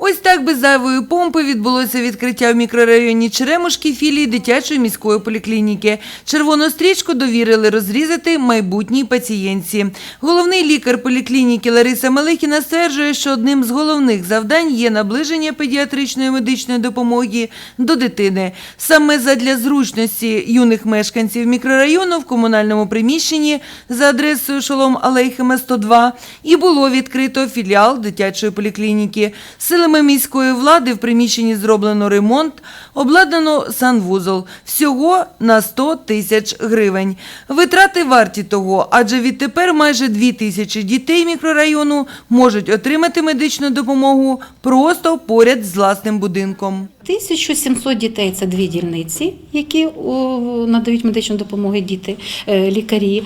Ось так без зайвої помпи відбулося відкриття в мікрорайоні Черемушки філії дитячої міської поліклініки. Червону стрічку довірили розрізати майбутній пацієнтці. Головний лікар поліклініки Лариса Мелихіна стверджує, що одним з головних завдань є наближення педіатричної медичної допомоги до дитини. Саме задля зручності юних мешканців мікрорайону в комунальному приміщенні за адресою Шолом Алейхема 102 і було відкрито філіал дитячої поліклініки. Силами міської влади в приміщенні зроблено ремонт, обладнано санвузол. Всього на 100 тисяч гривень. Витрати варті того, адже відтепер майже 2 тисячі дітей мікрорайону можуть отримати медичну допомогу просто поряд з власним будинком. 1700 дітей це дві дільниці, які надають медичну допомогу діти, е, лікарі,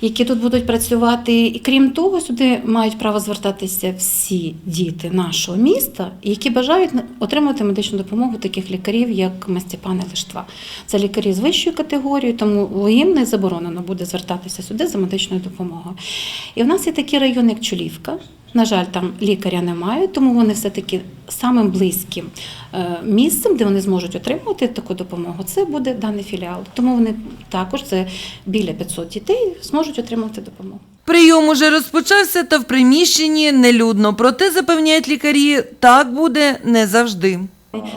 які тут будуть працювати. І крім того, сюди мають право звертатися всі діти нашого міста, які бажають отримати медичну допомогу таких лікарів, як Мастіпан Лиштва. Це лікарі з вищою категорією, тому їм не заборонено буде звертатися сюди за медичною допомогою. І в нас є такий район, як Чулівка. На жаль, там лікаря немає, тому вони все-таки самим близьким е, місцем, де вони зможуть отримати таку допомогу, це буде даний філіал. Тому вони також це біля 500 дітей зможуть отримати допомогу. Прийом уже розпочався, та в приміщенні нелюдно. Проте запевняють лікарі, так буде не завжди.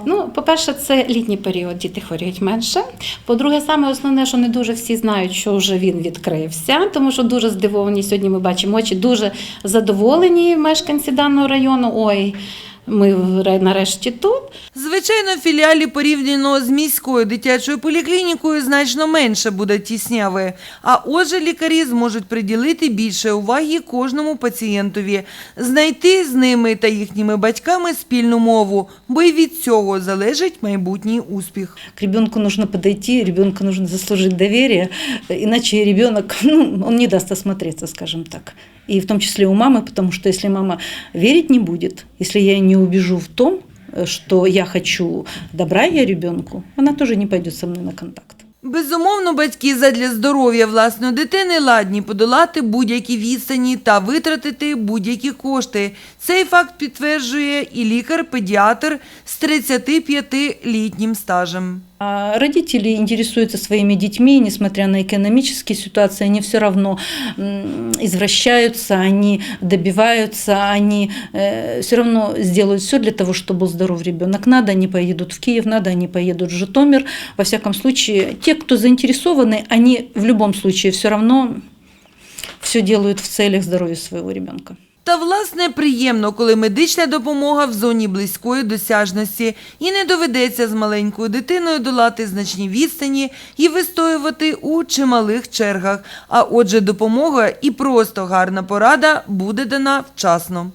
Ну, по-перше, це літній період, діти хворіють менше. По-друге, саме основне, що не дуже всі знають, що вже він відкрився, тому що дуже здивовані сьогодні. Ми бачимо очі, дуже задоволені мешканці даного району. Ой, ми нарешті тут. Звичайно, в філіалі порівняно з міською дитячою поліклінікою значно менше буде тісняви. А отже, лікарі зможуть приділити більше уваги кожному пацієнтові, знайти з ними та їхніми батьками спільну мову, бо й від цього залежить майбутній успіх. К ребенку нужно подойти, ребенку нужно заслужить доверие, иначе ребенок, ну, он не даст осмотреться, скажем так. И в том числе у мамы, потому что если мама верить не будет, если я не убежу в том, э, что я хочу добра я ребенку, она тоже не пойдет со мной на контакт. Безумовно, батьки задля здоров'я власної дитини ладні подолати будь-які відстані та витратити будь-які кошти. Цей факт підтверджує і лікар-педіатр з 35-літнім стажем. А родители интересуются своими детьми, несмотря на экономические ситуации, они все равно извращаются, они добиваются, они все равно сделают все для того, чтобы был здоров ребенок. Надо, они поедут в Киев, надо, они поедут в Житомир. Во всяком случае, те, кто заинтересованы, они в любом случае все равно все делают в целях здоровья своего ребенка. Та, власне, приємно, коли медична допомога в зоні близької досяжності і не доведеться з маленькою дитиною долати значні відстані і вистоювати у чималих чергах. А отже, допомога і просто гарна порада буде дана вчасно.